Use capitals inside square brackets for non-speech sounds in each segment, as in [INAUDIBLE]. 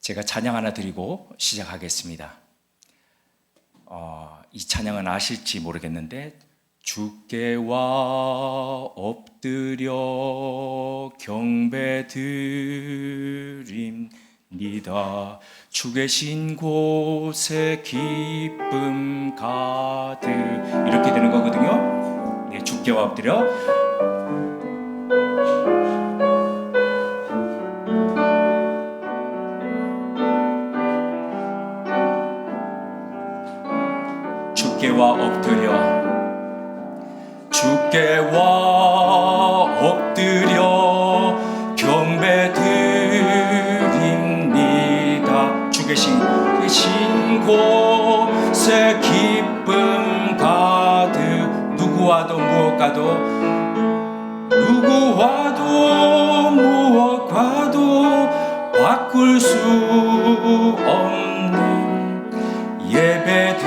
제가 찬양 하나 드리고 시작하겠습니다. 어, 이 찬양은 아실지 모르겠는데 주께와 엎드려 경배 드립니다. 주 계신 곳에 기쁨 가득 이렇게 되는 거거든요. 네, 주께와 엎드려 주께와 엎드려. 주께와 엎드려 경배 드립니다. 주 계신 계신 곳에 기쁨 가득 누구와도 무엇과도 누구와도 무엇과도 바꿀 수 없는 예배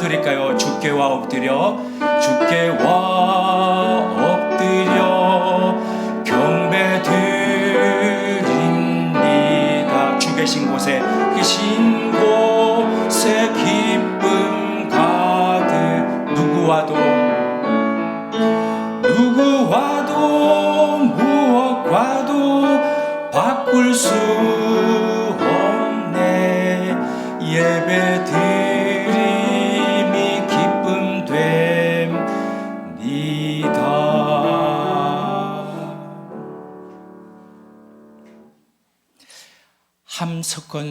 드릴까요? 주께 와 엎드려 주께 와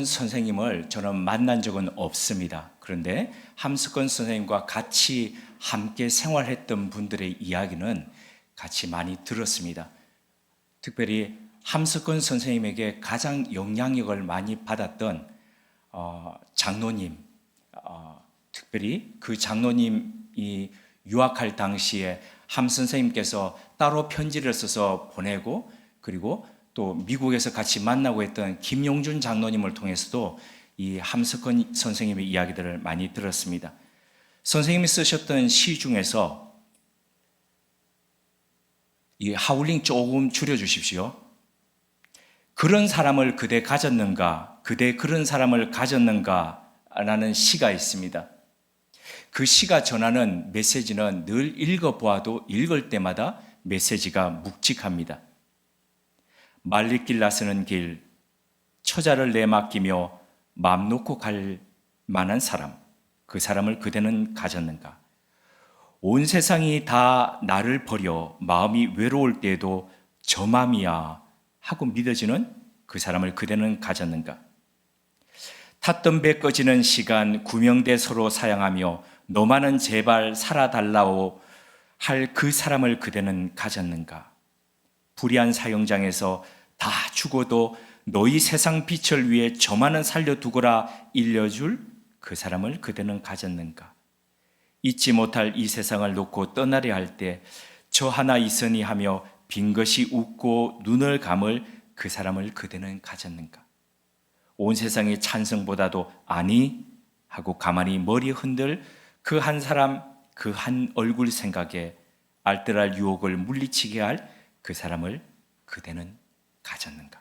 선생님을 저는 만난 적은 없습니다. 그런데 함석건 선생님과 같이 함께 생활했던 분들의 이야기는 같이 많이 들었습니다. 특별히 함석건 선생님에게 가장 영향력을 많이 받았던 어, 장로님, 어, 특별히 그 장로님이 유학할 당시에 함 선생님께서 따로 편지를 써서 보내고 그리고 또 미국에서 같이 만나고 했던 김용준 장로님을 통해서도 이 함석건 선생님의 이야기들을 많이 들었습니다. 선생님이 쓰셨던 시 중에서 이 하울링 조금 줄여 주십시오. 그런 사람을 그대 가졌는가? 그대 그런 사람을 가졌는가? 라는 시가 있습니다. 그 시가 전하는 메시지는 늘 읽어보아도 읽을 때마다 메시지가 묵직합니다. 말리길 나서는 길, 처자를 내맡기며 맘 놓고 갈 만한 사람, 그 사람을 그대는 가졌는가? 온 세상이 다 나를 버려 마음이 외로울 때에도 저 맘이야 하고 믿어지는 그 사람을 그대는 가졌는가? 탔던 배 꺼지는 시간 구명대 서로 사양하며 너만은 제발 살아달라고 할그 사람을 그대는 가졌는가? 불의한 사형장에서 다 죽어도 너희 세상 빛을 위해 저만은 살려두거라 일려줄 그 사람을 그대는 가졌는가? 잊지 못할 이 세상을 놓고 떠나려 할 때 저 하나 있으니 하며 빈 것이 웃고 눈을 감을 그 사람을 그대는 가졌는가? 온 세상의 찬성보다도 아니 하고 가만히 머리 흔들 그 한 사람 그 한 얼굴 생각에 알뜰할 유혹을 물리치게 할 그 사람을 그대는 가졌는가?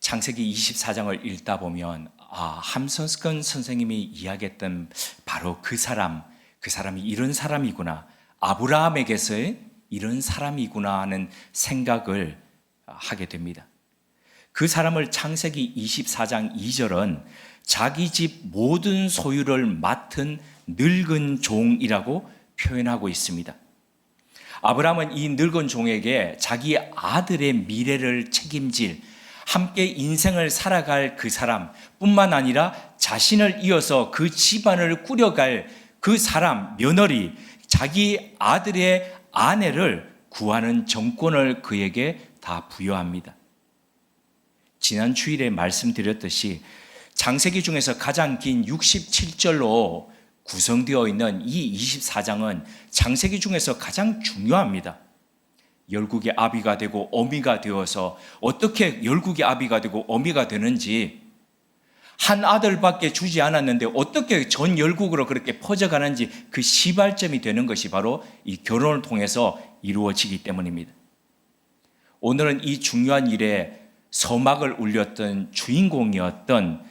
창세기 24장을 읽다 보면 아, 함선스건 선생님이 이야기했던 바로 그 사람, 그 사람이 이런 사람이구나. 아브라함에게서의 이런 사람이구나 하는 생각을 하게 됩니다. 그 사람을 창세기 24장 2절은 자기 집 모든 소유를 맡은 늙은 종이라고 표현하고 있습니다. 아브라함은 이 늙은 종에게 자기 아들의 미래를 책임질 함께 인생을 살아갈 그 사람 뿐만 아니라 자신을 이어서 그 집안을 꾸려갈 그 사람, 며느리, 자기 아들의 아내를 구하는 정권을 그에게 다 부여합니다. 지난 주일에 말씀드렸듯이 장세기 중에서 가장 긴 67절로 구성되어 있는 이 24장은 장세기 중에서 가장 중요합니다. 열국의 아비가 되고 어미가 되어서 어떻게 열국의 아비가 되고 어미가 되는지 한 아들밖에 주지 않았는데 어떻게 전 열국으로 그렇게 퍼져가는지 그 시발점이 되는 것이 바로 이 결혼을 통해서 이루어지기 때문입니다. 오늘은 이 중요한 일에 서막을 울렸던 주인공이었던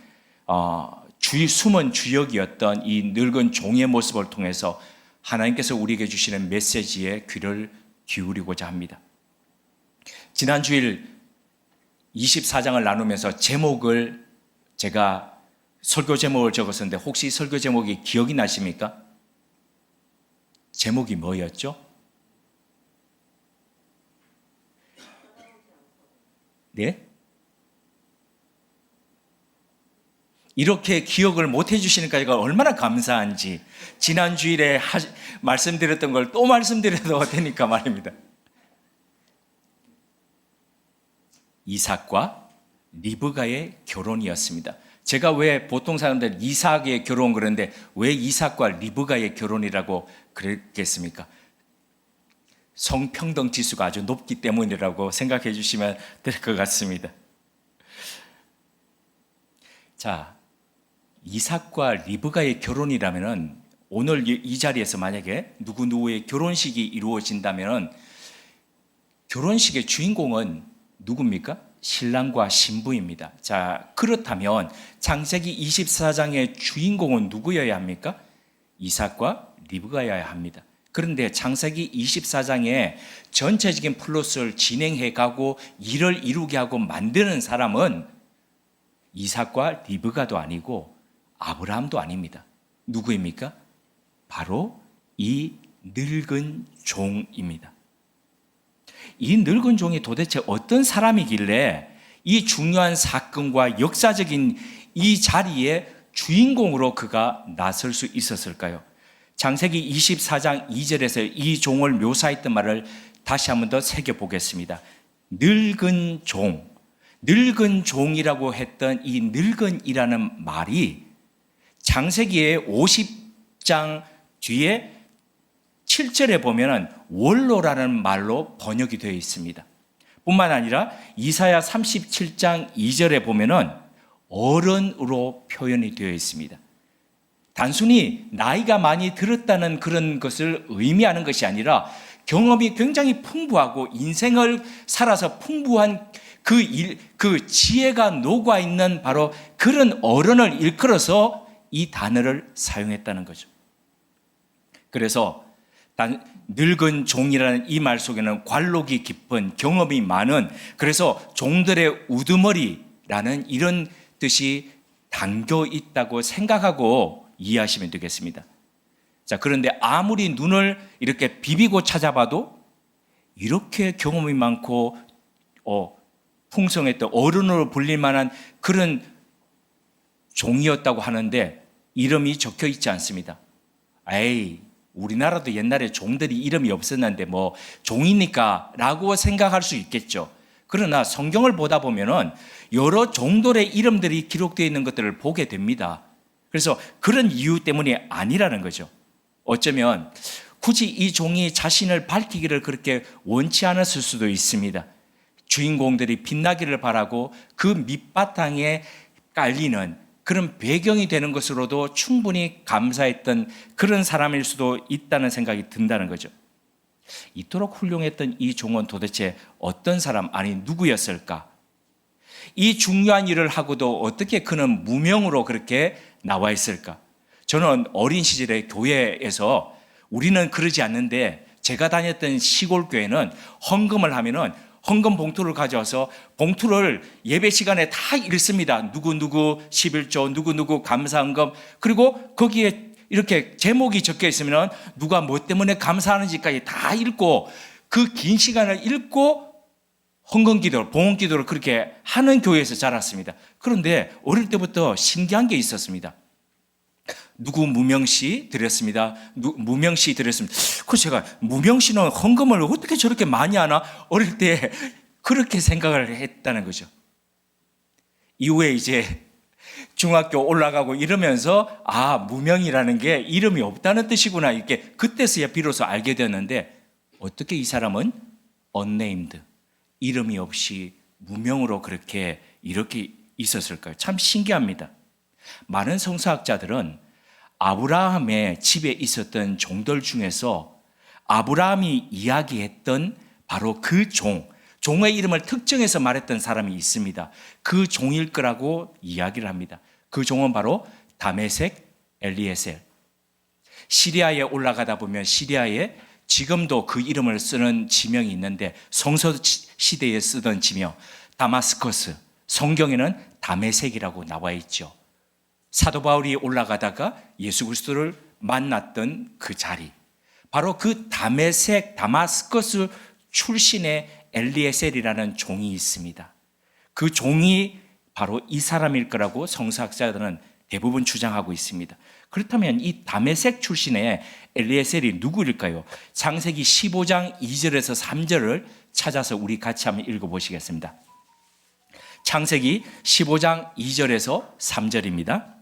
어, 주 숨은 주역이었던 이 늙은 종의 모습을 통해서 하나님께서 우리에게 주시는 메시지에 귀를 기울이고자 합니다. 지난 주일 24장을 나누면서 제목을 제가 설교 제목을 적었었는데 혹시 설교 제목이 기억이 나십니까? 제목이 뭐였죠? 네? 이렇게 기억을 못 해주시니까 제가 얼마나 감사한지 지난 주일에 하, 말씀드렸던 걸 또 말씀드려도 [LAUGHS] 되니까 말입니다. 이삭과 리브가의 결혼이었습니다. 제가 왜 보통 사람들 이삭의 결혼 그러는데 왜 이삭과 리브가의 결혼이라고 그랬겠습니까? 성평등 지수가 아주 높기 때문이라고 생각해 주시면 될 것 같습니다. 자, 이삭과 리브가의 결혼이라면은 오늘 이- 이 자리에서 만약에 누구 누구의 결혼식이 이루어진다면은 결혼식의 주인공은 누굽니까? 신랑과 신부입니다. 자, 그렇다면 창세기 24장의 주인공은 누구여야 합니까? 이삭과 리브가여야 합니다. 그런데 창세기 24장에 전체적인 플롯을 진행해 가고 일을 이루게 하고 만드는 사람은 이삭과 리브가도 아니고 아브라함도 아닙니다. 누구입니까? 바로 이 늙은 종입니다. 이 늙은 종이 도대체 어떤 사람이길래 이 중요한 사건과 역사적인 이 자리에 주인공으로 그가 나설 수 있었을까요? 장세기 24장 2절에서 이 종을 묘사했던 말을 다시 한번 더 새겨보겠습니다. 늙은 종, 늙은 종이라고 했던 이 늙은이라는 말이 장세기의 50장 뒤에 7절에 보면은 원로라는 말로 번역이 되어 있습니다. 뿐만 아니라 이사야 37장 2절에 보면은 어른으로 표현이 되어 있습니다. 단순히 나이가 많이 들었다는 그런 것을 의미하는 것이 아니라 경험이 굉장히 풍부하고 인생을 살아서 풍부한 그 일, 그 지혜가 녹아 있는 바로 그런 어른을 일컬어서 이 단어를 사용했다는 거죠. 그래서 단, 늙은 종이라는 이 말 속에는 관록이 깊은 경험이 많은 그래서 종들의 우두머리라는 이런 뜻이 담겨 있다고 생각하고 이해하시면 되겠습니다. 자, 그런데 아무리 눈을 이렇게 비비고 찾아봐도 이렇게 경험이 많고 어, 풍성했던 어른으로 불릴 만한 그런 종이었다고 하는데 이름이 적혀 있지 않습니다. 에이, 우리나라도 옛날에 종들이 이름이 없었는데 뭐 종이니까 라고 생각할 수 있겠죠. 그러나 성경을 보다 보면은 여러 종들의 이름들이 기록되어 있는 것들을 보게 됩니다. 그래서 그런 이유 때문이 아니라는 거죠. 어쩌면 굳이 이 종이 자신을 밝히기를 그렇게 원치 않았을 수도 있습니다. 주인공들이 빛나기를 바라고 그 밑바탕에 깔리는 그런 배경이 되는 것으로도 충분히 감사했던 그런 사람일 수도 있다는 생각이 든다는 거죠. 이토록 훌륭했던 이 종은 도대체 어떤 사람, 아니 누구였을까? 이 중요한 일을 하고도 어떻게 그는 무명으로 그렇게 나와 있을까? 저는 어린 시절에 교회에서 우리는 그러지 않는데 제가 다녔던 시골 교회는 헌금을 하면은 헌금 봉투를 가져와서 봉투를 예배 시간에 다 읽습니다. 누구누구 11조, 누구누구 감사헌금. 그리고 거기에 이렇게 제목이 적혀 있으면 누가 뭐 때문에 감사하는지까지 다 읽고 그 긴 시간을 읽고 헌금 기도를, 봉헌 기도를 그렇게 하는 교회에서 자랐습니다. 그런데 어릴 때부터 신기한 게 있었습니다. 누구 무명시 드렸습니다. 누, 무명시 드렸습니다. 그래서 제가 무명시는 헌금을 어떻게 저렇게 많이 하나? 어릴 때 그렇게 생각을 했다는 거죠. 이후에 이제 중학교 올라가고 이러면서 아, 무명이라는 게 이름이 없다는 뜻이구나. 이렇게 그때서야 비로소 알게 되었는데 어떻게 이 사람은 unnamed, 이름이 없이 무명으로 그렇게 이렇게 있었을까요? 참 신기합니다. 많은 성서학자들은 아브라함의 집에 있었던 종들 중에서 아브라함이 이야기했던 바로 그 종, 종의 이름을 특정해서 말했던 사람이 있습니다. 그 종일 거라고 이야기를 합니다. 그 종은 바로 다메섹 엘리에셀. 시리아에 올라가다 보면 시리아에 지금도 그 이름을 쓰는 지명이 있는데 성서 시대에 쓰던 지명 다마스커스 성경에는 다메섹이라고 나와 있죠. 사도 바울이 올라가다가 예수 그리스도를 만났던 그 자리 바로 그 다메섹 다마스커스 출신의 엘리에셀이라는 종이 있습니다. 그 종이 바로 이 사람일 거라고 성서학자들은 대부분 주장하고 있습니다. 그렇다면 이 다메섹 출신의 엘리에셀이 누구일까요? 창세기 15장 2절에서 3절을 찾아서 우리 같이 한번 읽어보시겠습니다. 창세기 15장 2절에서 3절입니다.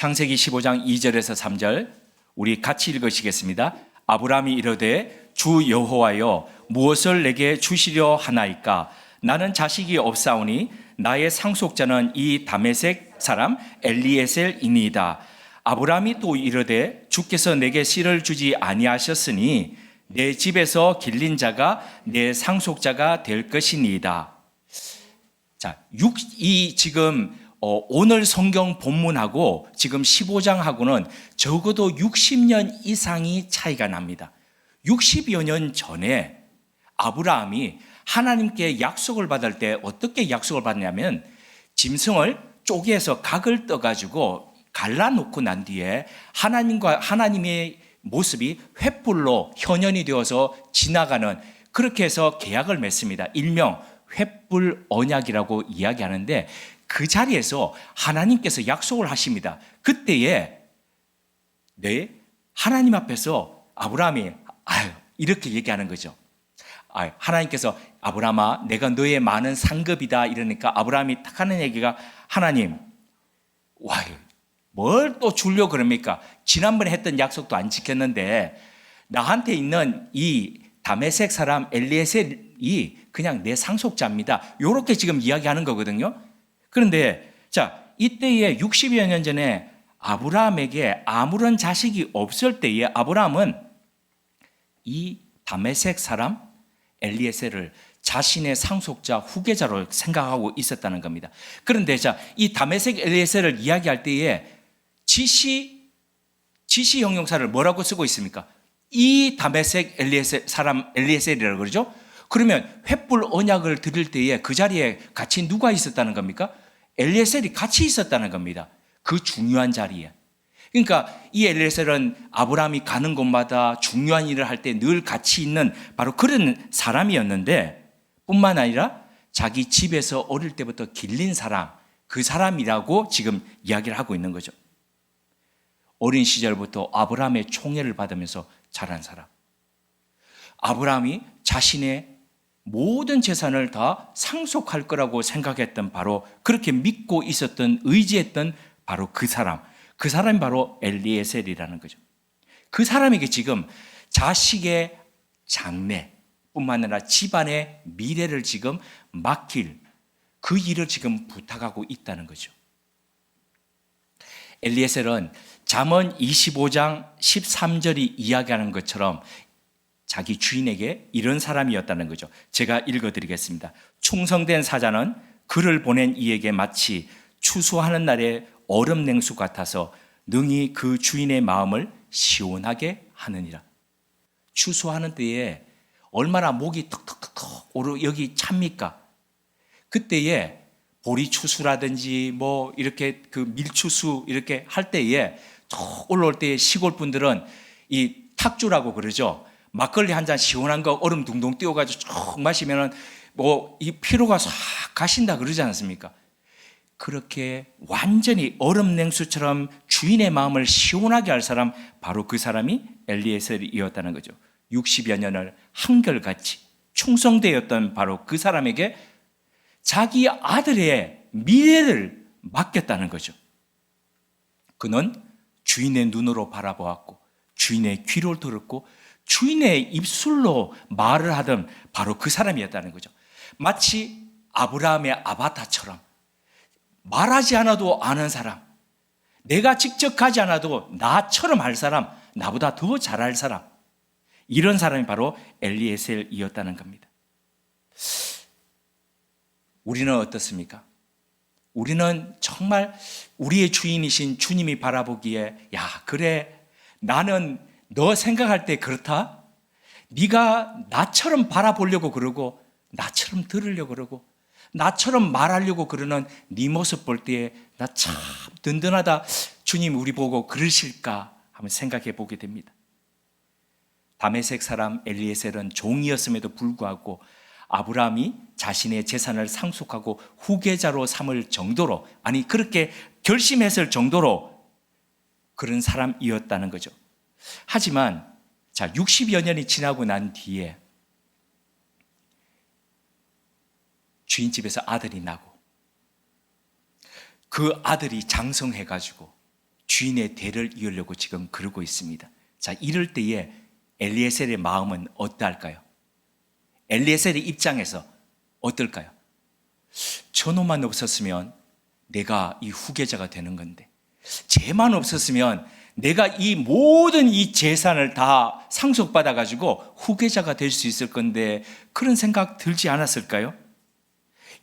창세기 15장 2절에서 3절 우리 같이 읽으시겠습니다. 아브라함이 이르되 주 여호와여 무엇을 내게 주시려 하나이까 나는 자식이 없사오니 나의 상속자는 이 다메섹 사람 엘리에셀이니이다. 아브라함이 또 이르되 주께서 내게 씨를 주지 아니하셨으니 내 집에서 길린 자가 내 상속자가 될 것이니이다. 자, 육, 이 지금 어, 오늘 성경 본문하고 지금 15장하고는 적어도 60년 이상이 차이가 납니다. 60여 년 전에 아브라함이 하나님께 약속을 받을 때 어떻게 약속을 받냐면 짐승을 쪼개서 각을 떠가지고 갈라놓고 난 뒤에 하나님과 하나님의 모습이 횃불로 현연이 되어서 지나가는 그렇게 해서 계약을 맺습니다. 일명 횃불 언약이라고 이야기하는데 그 자리에서 하나님께서 약속을 하십니다. 그때에 네 하나님 앞에서 아브라함이 아유 이렇게 얘기하는 거죠. 아, 하나님께서 아브라함아 내가 너의 많은 상급이다 이러니까 아브라함이 딱 하는 얘기가 하나님 와 뭘 또 줄려 그럽니까? 지난번에 했던 약속도 안 지켰는데 나한테 있는 이 다메섹 사람 엘리에셀이 그냥 내 상속자입니다. 이렇게 지금 이야기하는 거거든요. 그런데 자 이때에 60여 년 전에 아브라함에게 아무런 자식이 없을 때에 아브라함은 이 다메섹 사람 엘리에셀을 자신의 상속자 후계자로 생각하고 있었다는 겁니다. 그런데 자, 이 다메섹 엘리에셀을 이야기할 때에 지시 지시 형용사를 뭐라고 쓰고 있습니까? 이 다메섹 엘리에셀 사람 엘리에셀이라고 그러죠? 그러면 횃불 언약을 드릴 때에 그 자리에 같이 누가 있었다는 겁니까? 엘리에셀이 같이 있었다는 겁니다. 그 중요한 자리에. 그러니까 이 엘리에셀은 아브라함이 가는 곳마다 중요한 일을 할 때 늘 같이 있는 바로 그런 사람이었는데 뿐만 아니라 자기 집에서 어릴 때부터 길린 사람, 그 사람이라고 지금 이야기를 하고 있는 거죠. 어린 시절부터 아브라함의 총애를 받으면서 자란 사람. 아브라함이 자신의 모든 재산을 다 상속할 거라고 생각했던 바로 그렇게 믿고 있었던 의지했던 바로 그 사람. 그 사람이 바로 엘리에셀이라는 거죠. 그 사람에게 지금 자식의 장래 뿐만 아니라 집안의 미래를 지금 맡길 그 일을 지금 부탁하고 있다는 거죠. 엘리에셀은 잠언 25장 13절이 이야기하는 것처럼 자기 주인에게 이런 사람이었다는 거죠. 제가 읽어 드리겠습니다. 충성된 사자는 그를 보낸 이에게 마치 추수하는 날에 얼음 냉수 같아서 능히 그 주인의 마음을 시원하게 하느니라. 추수하는 때에 얼마나 목이 턱턱턱 오르 여기 찹니까? 그때에 보리 추수라든지 뭐 이렇게 그 밀추수 이렇게 할 때에 턱 올라올 때에 시골 분들은 이 탁주라고 그러죠. 막걸리 한 잔 시원한 거 얼음 둥둥 띄워가지고 쭉 마시면은 뭐 이 피로가 싹 가신다 그러지 않습니까? 그렇게 완전히 얼음 냉수처럼 주인의 마음을 시원하게 할 사람 바로 그 사람이 엘리에셀이었다는 거죠. 60여 년을 한결같이 충성되었던 바로 그 사람에게 자기 아들의 미래를 맡겼다는 거죠. 그는 주인의 눈으로 바라보았고 주인의 귀를 들었고 주인의 입술로 말을 하던 바로 그 사람이었다는 거죠. 마치 아브라함의 아바타처럼 말하지 않아도 아는 사람, 내가 직접 가지 않아도 나처럼 할 사람, 나보다 더 잘할 사람. 이런 사람이 바로 엘리에셀이었다는 겁니다. 우리는 어떻습니까? 우리는 정말 우리의 주인이신 주님이 바라보기에 야 그래 나는 너 생각할 때 그렇다? 네가 나처럼 바라보려고 그러고 나처럼 들으려고 그러고 나처럼 말하려고 그러는 네 모습 볼 때에 나 참 든든하다. 주님 우리 보고 그러실까? 한번 생각해 보게 됩니다. 다메섹 사람 엘리에셀은 종이었음에도 불구하고 아브라함이 자신의 재산을 상속하고 후계자로 삼을 정도로 아니 그렇게 결심했을 정도로 그런 사람이었다는 거죠. 하지만 자 60여 년이 지나고 난 뒤에 주인 집에서 아들이 나고 그 아들이 장성해 가지고 주인의 대를 이으려고 지금 그러고 있습니다. 자 이럴 때에 엘리에셀의 마음은 어떠할까요? 엘리에셀의 입장에서 어떨까요? 저놈만 없었으면 내가 이 후계자가 되는 건데, 쟤만 없었으면 내가 이 모든 이 재산을 다 상속받아 가지고 후계자가 될 수 있을 건데 그런 생각 들지 않았을까요?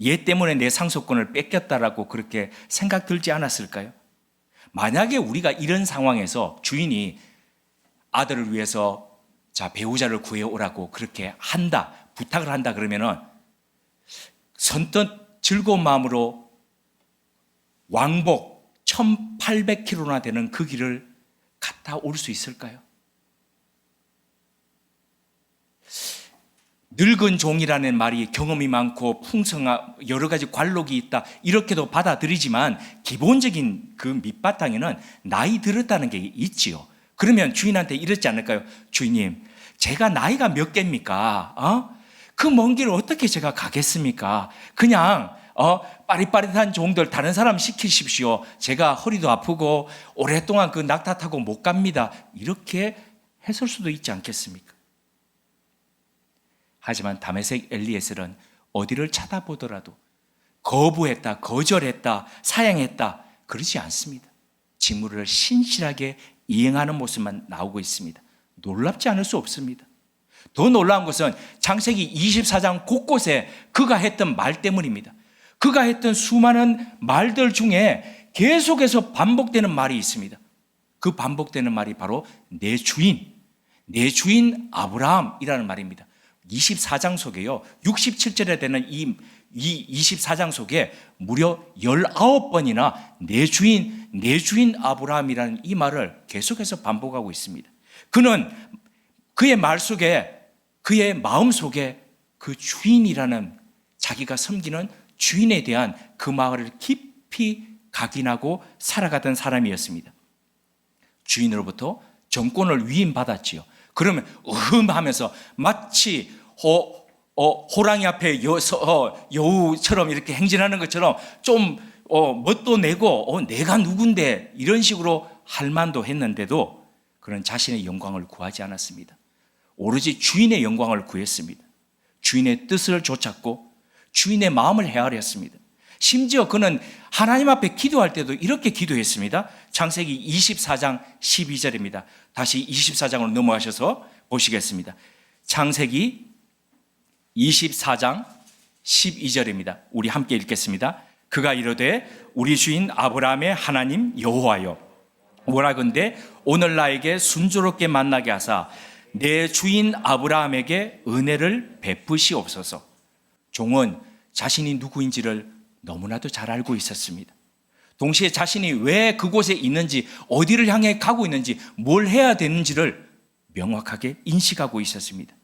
얘 때문에 내 상속권을 뺏겼다라고 그렇게 생각 들지 않았을까요? 만약에 우리가 이런 상황에서 주인이 아들을 위해서 자 배우자를 구해 오라고 그렇게 한다 부탁을 한다 그러면은 선뜻 즐거운 마음으로 왕복 1800km나 되는 그 길을 갔다 올 수 있을까요? 늙은 종이라는 말이 경험이 많고 풍성한 여러 가지 관록이 있다 이렇게도 받아들이지만 기본적인 그 밑바탕에는 나이 들었다는 게 있지요. 그러면 주인한테 이렇지 않을까요? 주인님, 제가 나이가 몇 개입니까? 어? 그 먼 길을 어떻게 제가 가겠습니까? 그냥 어, 빠릿빠릿한 종들 다른 사람 시키십시오. 제가 허리도 아프고 오랫동안 그 낙타 타고 못 갑니다. 이렇게 했을 수도 있지 않겠습니까? 하지만 다메섹 엘리에셀은 어디를 쳐다보더라도 거부했다, 거절했다, 사양했다 그러지 않습니다. 직무를 신실하게 이행하는 모습만 나오고 있습니다. 놀랍지 않을 수 없습니다. 더 놀라운 것은 창세기 24장 곳곳에 그가 했던 말 때문입니다. 그가 했던 수많은 말들 중에 계속해서 반복되는 말이 있습니다. 그 반복되는 말이 바로 내 주인, 내 주인 아브라함이라는 말입니다. 24장 속에요. 67절에 되는 이, 이 24장 속에 무려 19번이나 내 주인, 내 주인 아브라함이라는 이 말을 계속해서 반복하고 있습니다. 그는 그의 말 속에 그의 마음 속에 그 주인이라는 자기가 섬기는 주인에 대한 그 마을을 깊이 각인하고 살아가던 사람이었습니다. 주인으로부터 정권을 위임받았지요. 그러면 으흠 하면서 마치 호, 어, 호랑이 앞에 여, 어, 여우처럼 이렇게 행진하는 것처럼 좀 어, 멋도 내고 어, 내가 누군데 이런 식으로 할 만도 했는데도 그런 자신의 영광을 구하지 않았습니다. 오로지 주인의 영광을 구했습니다. 주인의 뜻을 쫓았고 주인의 마음을 헤아렸습니다. 심지어 그는 하나님 앞에 기도할 때도 이렇게 기도했습니다. 창세기 24장 12절입니다. 다시 24장으로 넘어가셔서 보시겠습니다. 창세기 24장 12절입니다. 우리 함께 읽겠습니다. 그가 이르되 우리 주인 아브라함의 하나님 여호와여 뭐라건대 오늘 나에게 순조롭게 만나게 하사 내 주인 아브라함에게 은혜를 베푸시옵소서. 종은 자신이 누구인지를 너무나도 잘 알고 있었습니다. 동시에 자신이 왜 그곳에 있는지, 어디를 향해 가고 있는지, 뭘 해야 되는지를 명확하게 인식하고 있었습니다.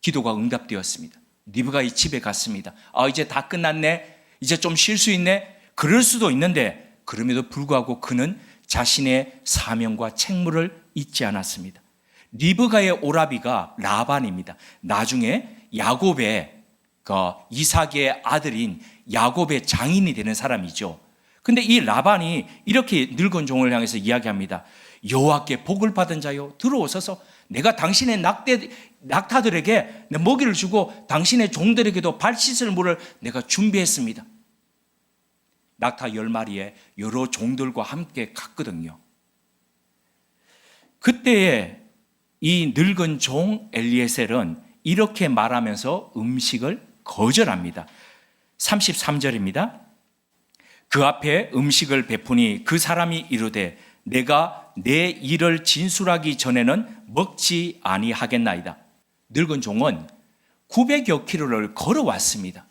기도가 응답되었습니다. 리브가 이 집에 갔습니다. 아, 이제 다 끝났네. 이제 좀 쉴 수 있네. 그럴 수도 있는데, 그럼에도 불구하고 그는 자신의 사명과 책무를 잊지 않았습니다. 리브가의 오라비가 라반입니다. 나중에 야곱의 그 이삭의 아들인 야곱의 장인이 되는 사람이죠. 근데 이 라반이 이렇게 늙은 종을 향해서 이야기합니다. 여호와께 복을 받은 자요 들어오소서 내가 당신의 낙대 낙타들에게 내 먹이를 주고 당신의 종들에게도 발 씻을 물을 내가 준비했습니다. 낙타 열 마리에 여러 종들과 함께 갔거든요. 그때에 이 늙은 종 엘리에셀은 이렇게 말하면서 음식을 거절합니다. 33절입니다. 그 앞에 음식을 베푸니 그 사람이 이르되 내가 내 일을 진술하기 전에는 먹지 아니하겠나이다. 늙은 종은 900여 킬로를 걸어왔습니다.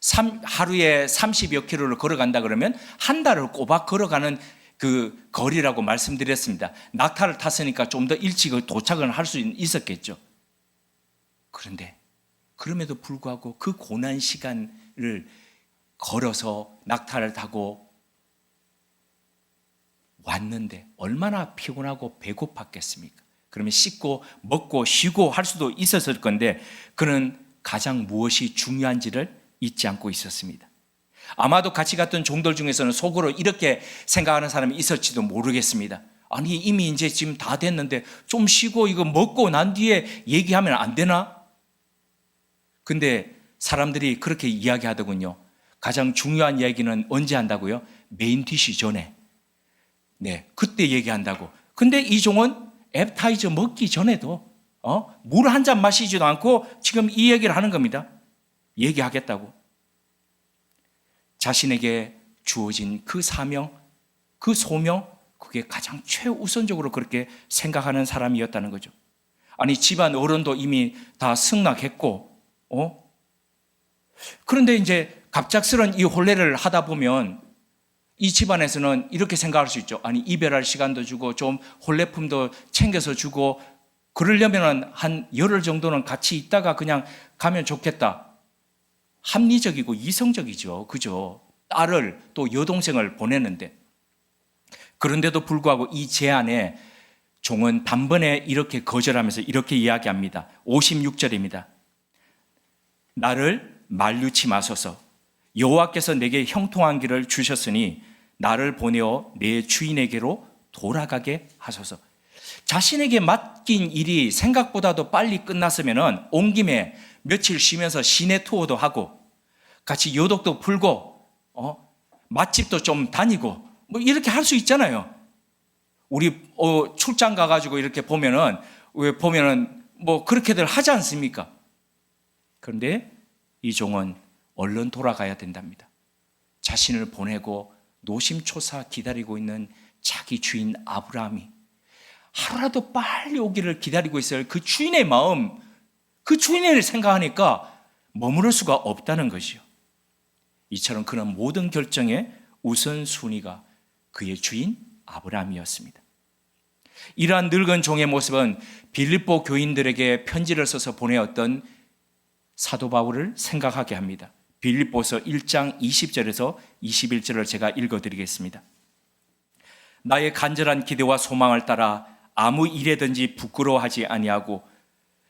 삼- 하루에 30여 킬로를 걸어간다 그러면 한 달을 꼬박 걸어가는 그 거리라고 말씀드렸습니다. 낙타를 탔으니까 좀 더 일찍 도착을 할 수 있었겠죠. 그런데 그럼에도 불구하고 그 고난 시간을 걸어서 낙타를 타고 왔는데 얼마나 피곤하고 배고팠겠습니까? 그러면 씻고 먹고 쉬고 할 수도 있었을 건데 그는 가장 무엇이 중요한지를 잊지 않고 있었습니다. 아마도 같이 갔던 종들 중에서는 속으로 이렇게 생각하는 사람이 있을지도 모르겠습니다. 아니 이미 이제 지금 다 됐는데 좀 쉬고 이거 먹고 난 뒤에 얘기하면 안 되나? 근데 사람들이 그렇게 이야기하더군요. 가장 중요한 이야기는 언제 한다고요? 메인 디시 전에. 네, 그때 얘기한다고. 근데 이 종은 앱타이저 먹기 전에도 어? 물 한 잔 마시지도 않고 지금 이 얘기를 하는 겁니다. 얘기하겠다고. 자신에게 주어진 그 사명, 그 소명, 그게 가장 최우선적으로 그렇게 생각하는 사람이었다는 거죠. 아니, 집안 어른도 이미 다 승낙했고, 어? 그런데 이제 갑작스런 이 혼례를 하다 보면 이 집안에서는 이렇게 생각할 수 있죠. 아니, 이별할 시간도 주고 좀 혼례품도 챙겨서 주고 그러려면 한 열흘 정도는 같이 있다가 그냥 가면 좋겠다. 합리적이고 이성적이죠. 그죠? 딸을 또 여동생을 보내는데 그런데도 불구하고 이 제안에 종은 단번에 이렇게 거절하면서 이렇게 이야기합니다. 56절입니다. 나를 만류치 마소서. 여호와께서 내게 형통한 길을 주셨으니 나를 보내어 내 주인에게로 돌아가게 하소서. 자신에게 맡긴 일이 생각보다도 빨리 끝났으면은 온 김에 며칠 쉬면서 시내 투어도 하고 같이 요독도 풀고 어? 맛집도 좀 다니고 뭐 이렇게 할 수 있잖아요. 우리 어, 출장 가가지고 이렇게 보면은 왜 보면은 뭐 그렇게들 하지 않습니까? 그런데 이 종은 얼른 돌아가야 된답니다. 자신을 보내고 노심초사 기다리고 있는 자기 주인 아브라함이 하루라도 빨리 오기를 기다리고 있어요. 그 주인의 마음, 그 주인을 생각하니까 머무를 수가 없다는 것이요. 이처럼 그런 모든 결정의 우선순위가 그의 주인 아브라함이었습니다. 이러한 늙은 종의 모습은 빌립보 교인들에게 편지를 써서 보내었던 사도 바울을 생각하게 합니다. 빌립보서 1장 20절에서 21절을 제가 읽어 드리겠습니다. 나의 간절한 기대와 소망을 따라 아무 일에든지 부끄러워하지 아니하고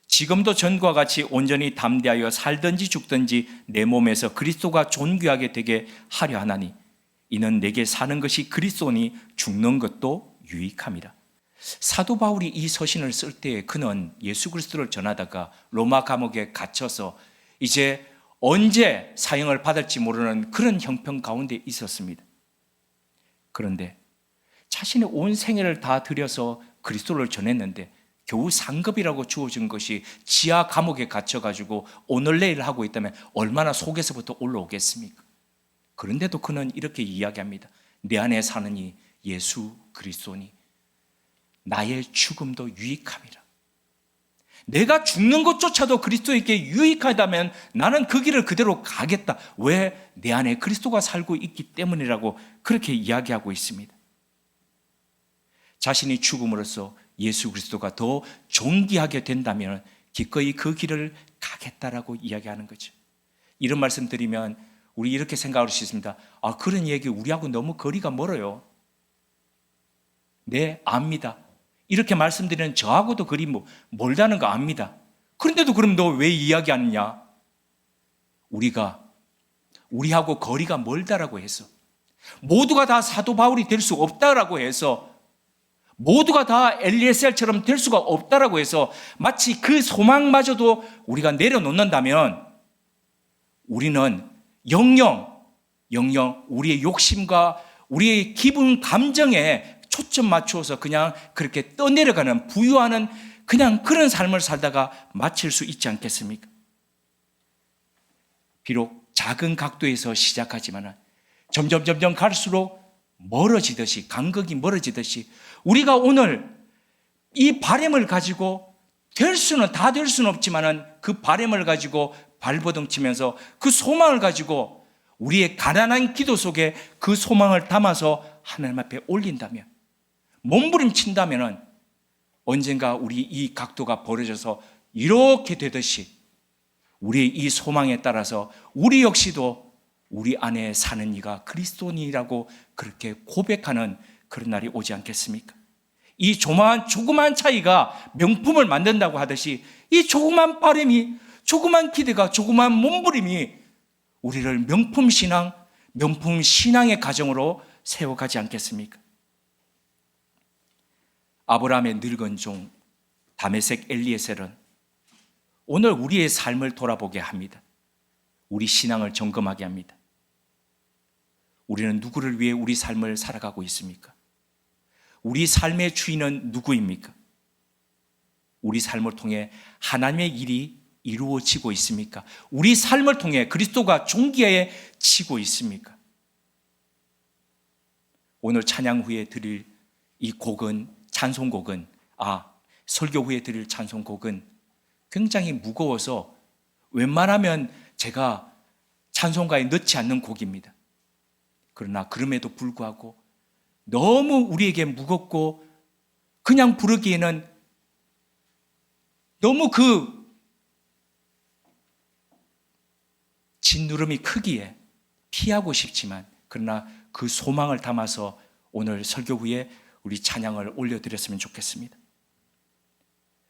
지금도 전과 같이 온전히 담대하여 살든지 죽든지 내 몸에서 그리스도가 존귀하게 되게 하려 하나니 이는 내게 사는 것이 그리스도니 죽는 것도 유익함이라. 사도 바울이 이 서신을 쓸 때 그는 예수 그리스도를 전하다가 로마 감옥에 갇혀서 이제 언제 사형을 받을지 모르는 그런 형편 가운데 있었습니다. 그런데 자신의 온 생애를 다 들여서 그리스도를 전했는데 겨우 상급이라고 주어진 것이 지하 감옥에 갇혀가지고 오늘 내일 하고 있다면 얼마나 속에서부터 올라오겠습니까? 그런데도 그는 이렇게 이야기합니다. 내 안에 사는 이 예수 그리스도니 나의 죽음도 유익함이라. 내가 죽는 것조차도 그리스도에게 유익하다면 나는 그 길을 그대로 가겠다. 왜? 내 안에 그리스도가 살고 있기 때문이라고 그렇게 이야기하고 있습니다. 자신이 죽음으로써 예수 그리스도가 더 존귀하게 된다면 기꺼이 그 길을 가겠다라고 이야기하는 거죠. 이런 말씀 드리면 우리 이렇게 생각할 수 있습니다. 아, 그런 얘기 우리하고 너무 거리가 멀어요. 네, 압니다. 이렇게 말씀드리는 저하고도 그리 뭐 멀다는 거 압니다. 그런데도 그럼 너 왜 이야기하느냐? 우리가 우리하고 거리가 멀다라고 해서 모두가 다 사도 바울이 될 수 없다라고 해서 모두가 다 엘리에셀처럼 될 수가 없다라고 해서 마치 그 소망마저도 우리가 내려놓는다면 우리는 영영 영영 우리의 욕심과 우리의 기분 감정에 초점 맞추어서 그냥 그렇게 떠내려가는 부유하는 그냥 그런 삶을 살다가 마칠 수 있지 않겠습니까? 비록 작은 각도에서 시작하지만 점점 점점 갈수록 멀어지듯이 간극이 멀어지듯이 우리가 오늘 이 바램을 가지고 될 수는 다 될 수는 없지만은 그 바램을 가지고 발버둥 치면서 그 소망을 가지고 우리의 가난한 기도 속에 그 소망을 담아서 하나님 앞에 올린다면 몸부림친다면은 언젠가 우리 이 각도가 벌어져서 이렇게 되듯이 우리의 이 소망에 따라서 우리 역시도 우리 안에 사는 이가 그리스도인이라고 그렇게 고백하는 그런 날이 오지 않겠습니까? 이 조그만 조그만 차이가 명품을 만든다고 하듯이 이 조그만 바람이 조그만 기대가 조그만 몸부림이 우리를 명품 신앙, 명품 신앙의 가정으로 세워가지 않겠습니까? 아브라함의 늙은 종 다메섹 엘리에셀은 오늘 우리의 삶을 돌아보게 합니다. 우리 신앙을 점검하게 합니다. 우리는 누구를 위해 우리 삶을 살아가고 있습니까? 우리 삶의 주인은 누구입니까? 우리 삶을 통해 하나님의 일이 이루어지고 있습니까? 우리 삶을 통해 그리스도가 존귀해지고 있습니까? 오늘 찬양 후에 드릴 이 곡은 찬송곡은 아 설교 후에 드릴 찬송곡은 굉장히 무거워서 웬만하면 제가 찬송가에 넣지 않는 곡입니다. 그러나 그럼에도 불구하고 너무 우리에게 무겁고 그냥 부르기에는 너무 그 짓누름이 크기에 피하고 싶지만 그러나 그 소망을 담아서 오늘 설교 후에 우리 찬양을 올려드렸으면 좋겠습니다.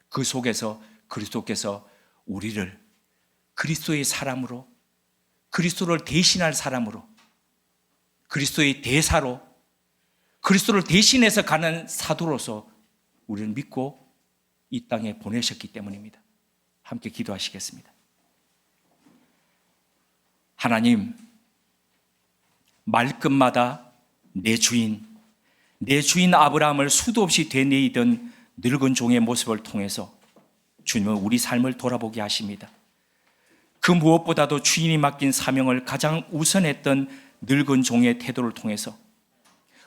그 속에서 그리스도께서 우리를 그리스도의 사람으로 그리스도를 대신할 사람으로 그리스도의 대사로 그리스도를 대신해서 가는 사도로서 우리를 믿고 이 땅에 보내셨기 때문입니다. 함께 기도하시겠습니다. 하나님, 말끝마다 내 주인, 내 주인 아브라함을 수도 없이 되뇌이던 늙은 종의 모습을 통해서 주님은 우리 삶을 돌아보게 하십니다. 그 무엇보다도 주인이 맡긴 사명을 가장 우선했던 늙은 종의 태도를 통해서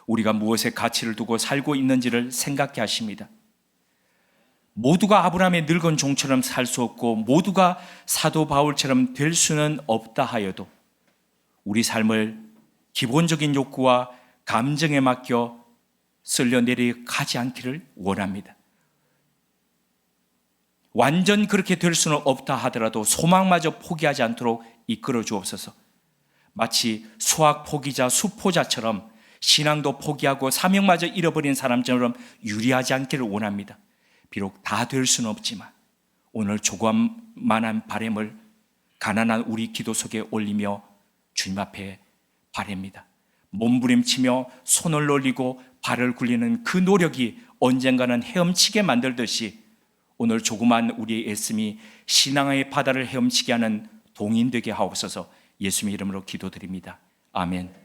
우리가 무엇에 가치를 두고 살고 있는지를 생각해 하십니다. 모두가 아브라함의 늙은 종처럼 살 수 없고 모두가 사도 바울처럼 될 수는 없다 하여도 우리 삶을 기본적인 욕구와 감정에 맡겨 쓸려 내려가지 않기를 원합니다. 완전 그렇게 될 수는 없다 하더라도 소망마저 포기하지 않도록 이끌어 주옵소서. 마치 수학 포기자, 수포자처럼 신앙도 포기하고 사명마저 잃어버린 사람처럼 유리하지 않기를 원합니다. 비록 다 될 수는 없지만 오늘 조금만한 바램을 가난한 우리 기도 속에 올리며 주님 앞에 바랍니다. 몸부림치며 손을 놀리고 발을 굴리는 그 노력이 언젠가는 헤엄치게 만들듯이 오늘 조그만 우리의 애씀이 신앙의 바다를 헤엄치게 하는 동인되게 하옵소서 예수님 이름으로 기도드립니다. 아멘.